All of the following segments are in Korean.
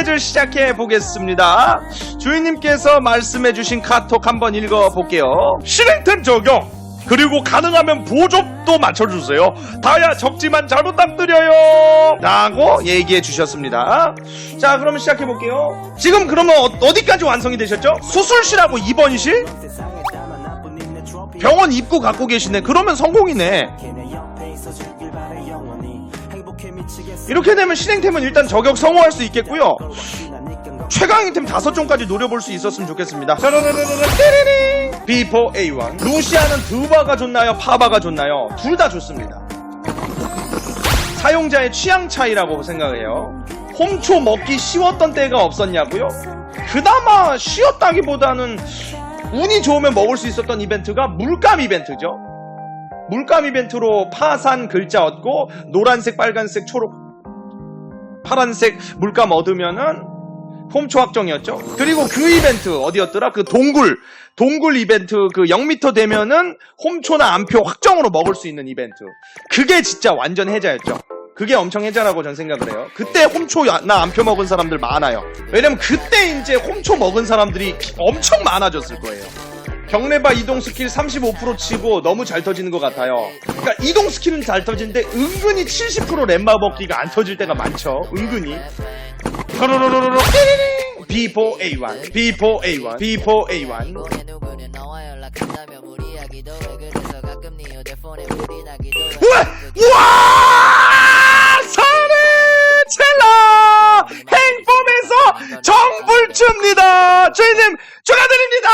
스케줄 시작해 보겠습니다. 주인님께서 말씀해 주신 카톡 한번 읽어 볼게요. 실행템 적용! 그리고 가능하면 보조도 맞춰주세요. 다야 적지만 잘 부탁드려요. 라고 얘기해 주셨습니다. 자, 그러면 시작해 볼게요. 지금 그러면 어, 디까지 완성이 되셨죠? 수술실하고 입원실? 병원 입구 갖고 계시네. 그러면 성공이네. 이렇게 되면 실행템은 일단 저격 성공할 수 있겠고요. 최강이템 다섯 종까지 노려볼 수 있었으면 좋겠습니다. B4 A1. 루시아는 드바가 좋나요? 파바가 좋나요? 둘 다 좋습니다. 사용자의 취향 차이라고 생각해요. 홈초 먹기 쉬웠던 때가 없었냐고요? 그나마 쉬웠다기보다는 운이 좋으면 먹을 수 있었던 이벤트가 물감 이벤트죠. 물감 이벤트로 파산 글자 얻고 노란색, 빨간색, 초록, 파란색 물감 얻으면은 홈초 확정이었죠. 그리고 그 이벤트 어디였더라? 그 동굴 동굴 이벤트 그 0m 되면은 홈초나 암표 확정으로 먹을 수 있는 이벤트. 그게 진짜 완전 해자였죠. 그게 엄청 해자라고 전 생각을 해요. 그때 홈초나 암표 먹은 사람들 많아요. 왜냐면 그때 이제 홈초 먹은 사람들이 엄청 많아졌을 거예요. 경레바 이동 스킬 35% 치고 너무 잘 터지는 것 같아요. 그러니까 이동 스킬은 잘 터지는데 은근히 70% 렘마 먹기가 안 터질 때가 많죠. 은근히. 타로로로로로 B4A1 B4A1 B4A1 누구네 누 주인님 축하드립니다!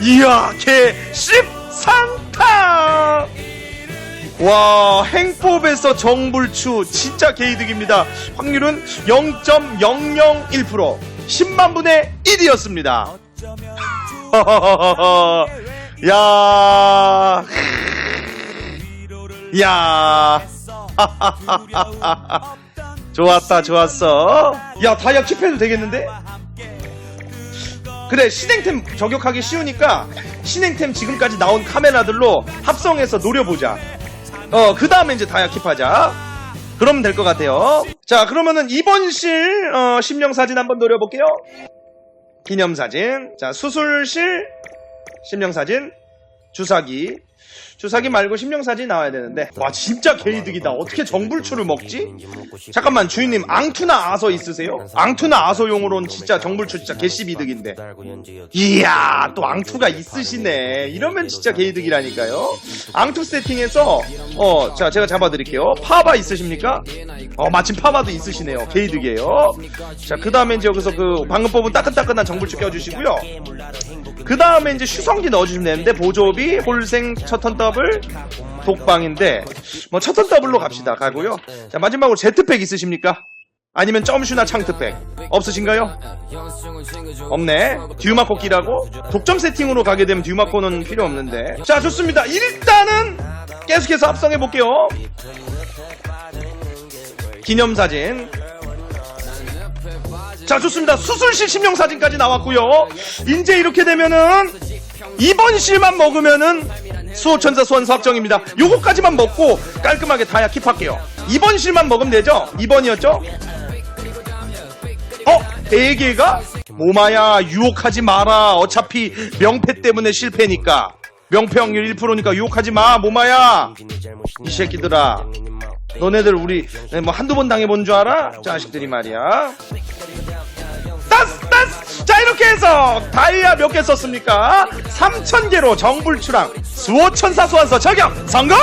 이야 개 13타! 와 행법에서 정불추 진짜 개이득입니다. 확률은 0.001% 10만 분의 1이었습니다. 야, 야, 좋았다, 좋았어. 야, 다이아 킵해도 되겠는데? 그래, 신행템 저격하기 쉬우니까 신행템 지금까지 나온 카메라들로 합성해서 노려보자. 어, 그 다음에 이제 다이아 킵하자. 그러면 될 것 같아요. 자, 그러면은 입원실, 어, 심령사진 한번 노려볼게요. 기념사진. 자, 수술실, 심령사진, 주사기. 주사기 말고 심령사진 나와야 되는데. 와, 진짜 개이득이다. 어떻게 정불추를 먹지? 잠깐만, 주인님, 앙투나 아서 있으세요? 앙투나 아서용으로는 진짜 정불추 진짜 개씨비득인데. 이야, 또 앙투가 있으시네. 이러면 진짜 개이득이라니까요. 앙투 세팅에서, 어, 자, 제가 잡아드릴게요. 파바 있으십니까? 어, 마침 파바도 있으시네요. 개이득이에요. 자, 그 다음에 이제 여기서 그 방금 뽑은 따끈따끈한 정불추 껴주시고요. 그 다음에 이제 슈성기 넣어주시면 되는데, 보조비, 홀생, 첫턴 더블, 독방인데, 뭐, 첫턴 더블로 갑시다. 가고요. 자, 마지막으로 제트팩 있으십니까? 아니면 점슈나 창트팩 없으신가요? 없네 듀마코 끼라고? 독점 세팅으로 가게 되면 듀마코는 필요 없는데 자 좋습니다 일단은 계속해서 합성해 볼게요 기념사진 자 좋습니다 수술실 심령사진까지 나왔고요 이제 이렇게 되면은 입원실만 먹으면은 수호천사 소환사 확정입니다 요거까지만 먹고 깔끔하게 다야 킵할게요 입원실만 먹으면 되죠? 2번이었죠? 어? 대개가? 모마야 유혹하지 마라 어차피 명패 때문에 실패니까 명패 확률 1%니까 유혹하지 마 모마야 이 새끼들아 너네들 우리 뭐 한두 번 당해본 줄 알아? 자식들이 말이야 따스 따스 자 이렇게 해서 다이아 몇 개 썼습니까? 3,000개로 정불출항 수호천사 소환서 적용 성공!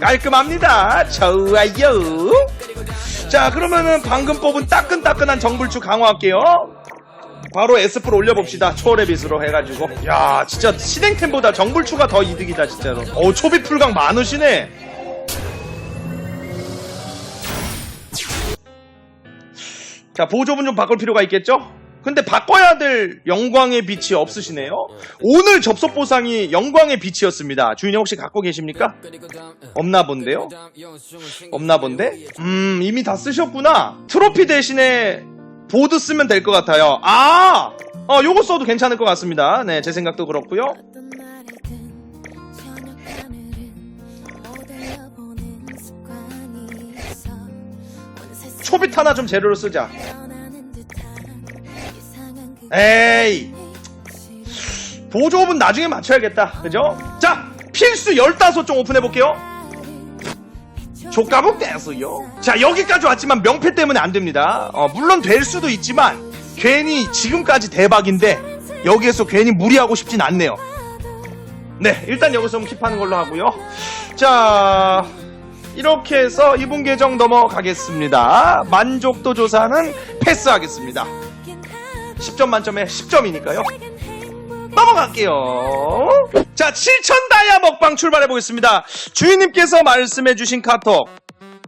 깔끔합니다 좋아요 자 그러면은 방금 뽑은 따끈따끈한 정불추 강화할게요 바로 S프로 올려봅시다 초레빗으로 해가지고 야 진짜 신행템보다 정불추가 더 이득이다 진짜로 어 초비 풀강 많으시네 자 보조분 좀 바꿀 필요가 있겠죠? 근데 바꿔야 될 영광의 빛이 없으시네요 오늘 접속 보상이 영광의 빛이었습니다 주인님 혹시 갖고 계십니까? 없나 본데요? 없나 본데? 음, 이미 다 쓰셨구나. 트로피 대신에 보드 쓰면 될 것 같아요. 아! 어, 요거 써도 괜찮을 것 같습니다. 네, 제 생각도 그렇고요. 초빛 하나 좀 재료로 쓰자. 에이. 보조업은 나중에 맞춰야겠다. 그죠? 자, 필수 15종 오픈해볼게요. 조가복 댄스요. 자, 여기까지 왔지만 명패 때문에 안 됩니다. 어, 물론 될 수도 있지만, 괜히 지금까지 대박인데, 여기에서 괜히 무리하고 싶진 않네요. 네, 일단 여기서 킵하는 걸로 하고요. 자, 이렇게 해서 이분 계정 넘어가겠습니다. 만족도 조사는 패스하겠습니다. 10점 만점에 10점이니까요. 넘어갈게요. 자, 7천 다이아 먹방 출발해 보겠습니다. 주인님께서 말씀해 주신 카톡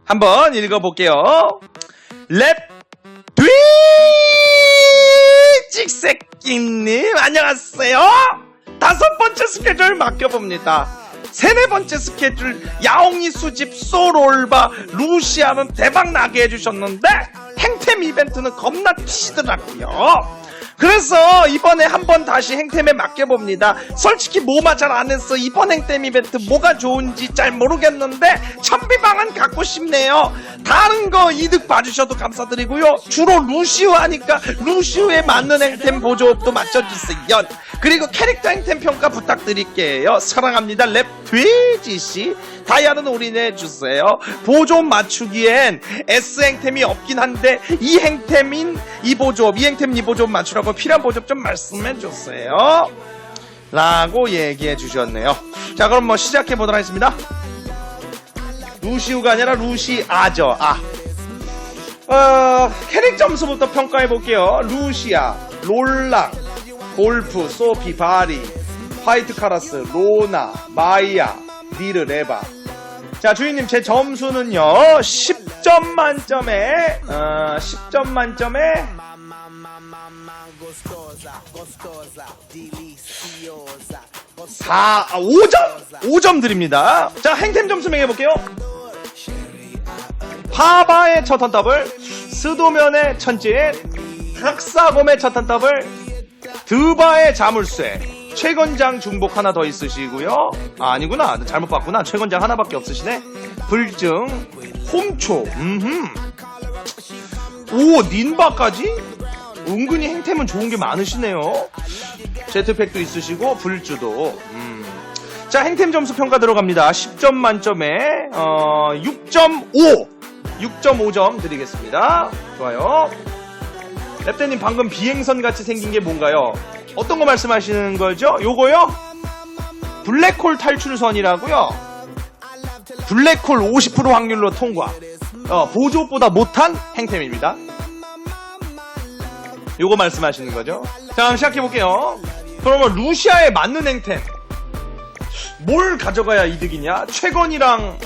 한번 읽어 볼게요. 랩 뒤찍새끼님 안녕하세요. 다섯 번째 스케줄 맡겨봅니다. 세네 번째 스케줄 야옹이 수집 소롤바 루시아는 대박 나게 해주셨는데 행템 이벤트는 겁나 치더라고요. 그래서 이번에 한번 다시 행템에 맡겨봅니다. 솔직히 뭐마 잘 안 했어. 이번 행템 이벤트 뭐가 좋은지 잘 모르겠는데 천비방은 갖고 싶네요. 다른 거 이득 봐주셔도 감사드리고요. 주로 루시우 하니까 루시우에 맞는 행템 보조업도 맞춰주세요. 그리고 캐릭터 행템 평가 부탁드릴게요. 사랑합니다. 랩 돼지씨. 다이아는 올인해 주세요. 보조업 맞추기엔 S 행템이 없긴 한데 이 행템인 이 보조업, 이 행템 이 보조업 맞추라고 필요한 보조업 좀 말씀해 주세요. 라고 얘기해 주셨네요. 자, 그럼 뭐 시작해 보도록 하겠습니다. 루시우가 아니라 루시아죠. 아. 어, 캐릭 점수부터 평가해 볼게요. 루시아, 롤랑, 골프, 소피, 바리, 화이트 카라스, 로나, 마이야, 니르, 레바. 자, 주인님, 제 점수는요, 10점 만점에, 어, 10점 만점에, 4, 아, 5점! 5점 드립니다. 자, 행템 점수 매겨볼게요. 파바의 첫턴 더블, 스도면의 천진, 탁사곰의 첫턴 더블, 드바의 자물쇠, 최건장 중복 하나 더 있으시고요. 아, 아니구나. 나 잘못 봤구나. 최건장 하나밖에 없으시네. 불증, 홈초, 음흠. 오, 닌바까지? 은근히 행템은 좋은 게 많으시네요. 제트팩도 있으시고, 불주도. 음. 자, 행템 점수 평가 들어갑니다. 10점 만점에, 어, 6.5! 6.5점 드리겠습니다. 좋아요. 랩대님 방금 비행선 같이 생긴 게 뭔가요? 어떤 거 말씀하시는 거죠? 요거요? 블랙홀 탈출선이라고요? 블랙홀 50% 확률로 통과. 어, 보조보다 못한 행템입니다. 요거 말씀하시는 거죠? 자, 그럼 시작해볼게요. 그러면 루시아에 맞는 행템. 뭘 가져가야 이득이냐? 최건이랑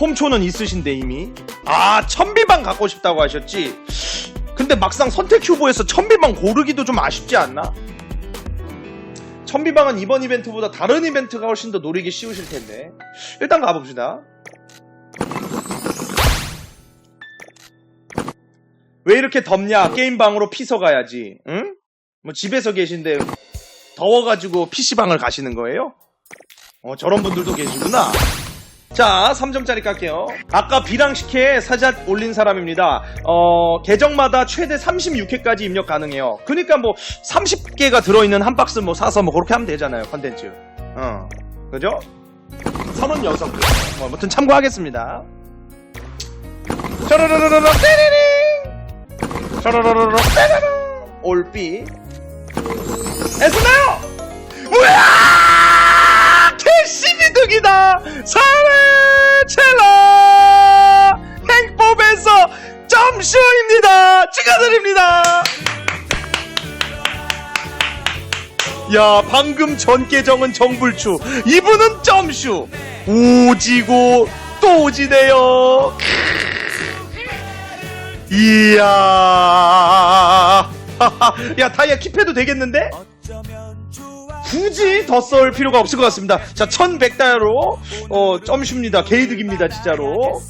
홈초는 있으신데 이미. 아, 천비방 갖고 싶다고 하셨지? 근데 막상 선택 후보에서 천비방 고르기도 좀 아쉽지 않나? 천비방은 이번 이벤트보다 다른 이벤트가 훨씬 더 노리기 쉬우실 텐데. 일단 가봅시다. 왜 이렇게 덥냐? 게임방으로 피서 가야지. 응? 뭐 집에서 계신데 더워가지고 PC방을 가시는 거예요? 어, 저런 분들도 계시구나. 자, 3점짜리 깎게요. 아까 비랑식회에 사잣 올린 사람입니다. 어, 계정마다 최대 36회까지 입력 가능해요. 그니까 뭐, 30개가 들어있는 한 박스 뭐 사서 뭐 그렇게 하면 되잖아요, 컨텐츠. 어, 그죠? 36개. 뭐, 아무튼 참고하겠습니다. 쩌르르르르 떼리링! 쩌르르르르 떼리링! 올비. 애쓰나요! 뭐야! 캐시비득이다! 사례 첼라! 행법에서 점슈입니다! 축하드립니다! 야, 방금 전 계정은 정불추. 이분은 점슈. 오지고 또 오지네요. 이야. 야, 다이아 킵해도 되겠는데? 굳이 더썰 필요가 없을 것 같습니다. 자, 1100다이아로, 어, 점슈입니다. 개이득입니다, 진짜로.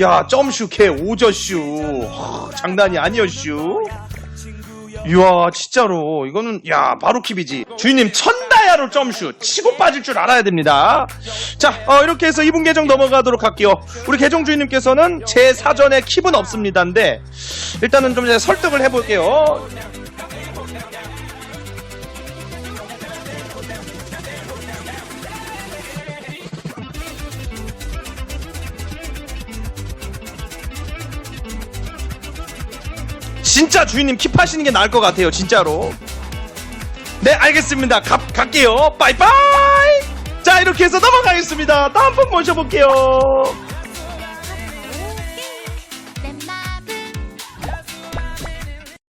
야, 점슈, 개, 오저슈. 하, 장난이 아니었슈. 이야, 진짜로. 이거는, 야, 바로 킵이지. 주인님, 진짜로 점슛 치고 빠질 줄 알아야 됩니다. 자, 어, 이렇게 해서 2분 계정 넘어가도록 할게요. 우리 계정 주인님께서는 제 사전에 킵은 없습니다인데 일단은 좀 설득을 해볼게요. 진짜 주인님 킵하시는 게 나을 것 같아요, 진짜로. 네, 알겠습니다. 가, 갈게요. 빠이빠이! 자, 이렇게 해서 넘어가겠습니다. 다음 분 모셔볼게요.